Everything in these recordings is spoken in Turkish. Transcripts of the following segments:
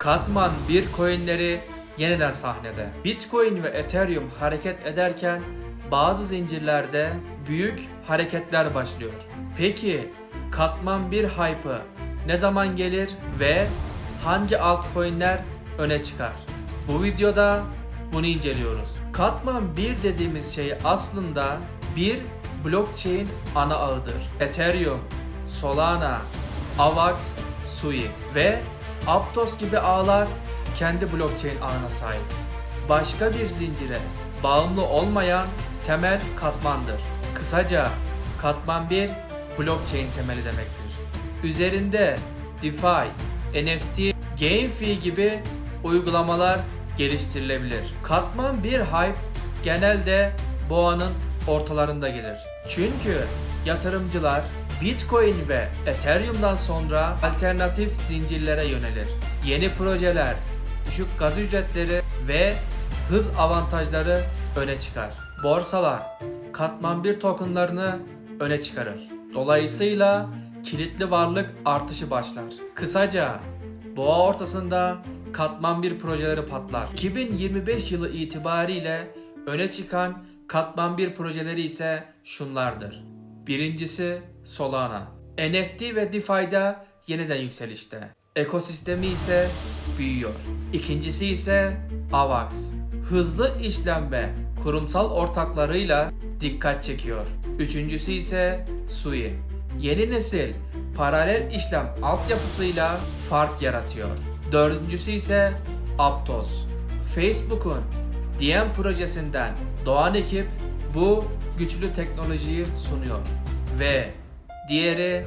Katman 1 coinleri yeniden sahnede. Bitcoin ve Ethereum hareket ederken bazı zincirlerde büyük hareketler başlıyor. Peki Katman 1 hype'ı ne zaman gelir ve hangi altcoin'ler öne çıkar? Bu videoda bunu inceliyoruz. Katman 1 dediğimiz şey aslında bir blockchain ana ağıdır. Ethereum, Solana, Avax, Sui ve Aptos gibi ağlar kendi blockchain ağına sahip. Başka bir zincire bağımlı olmayan temel katmandır. Kısaca katman 1 blockchain temeli demektir. Üzerinde DeFi, NFT, GameFi gibi uygulamalar geliştirilebilir. Katman 1 hype genelde boğanın ortalarında gelir. Çünkü yatırımcılar Bitcoin ve Ethereum'dan sonra alternatif zincirlere yönelir. Yeni projeler, düşük gaz ücretleri ve hız avantajları öne çıkar. Borsalar katman 1 tokenlarını öne çıkarır. Dolayısıyla kilitli varlık artışı başlar. Kısaca boğa ortasında katman 1 projeleri patlar. 2025 yılı itibariyle öne çıkan katman 1 projeleri ise şunlardır. Birincisi Solana. NFT ve DeFi'da yeniden yükselişte. Ekosistemi ise büyüyor. İkincisi ise Avax. Hızlı işlem ve kurumsal ortaklarıyla dikkat çekiyor. Üçüncüsü ise Sui. Yeni nesil paralel işlem altyapısıyla fark yaratıyor. Dördüncüsü ise Aptos. Facebook'un DM projesinden doğan ekip bu güçlü teknolojiyi sunuyor. Ve diğeri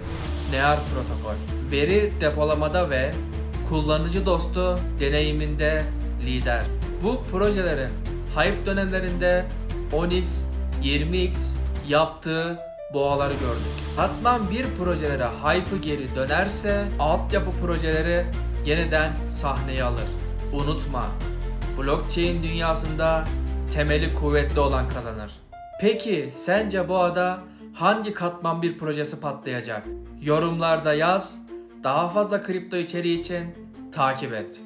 Near protokol. Veri depolamada ve kullanıcı dostu deneyiminde lider. Bu projelerin hype dönemlerinde Onyx, 20x yaptığı boğaları gördük. Katman bir projelere hype'ı geri dönerse altyapı projeleri yeniden sahneye alır. Unutma, blockchain dünyasında temeli kuvvetli olan kazanır. Peki sence bu ada hangi katman bir projesi patlayacak? Yorumlarda yaz. Daha fazla kripto içeriği için takip et.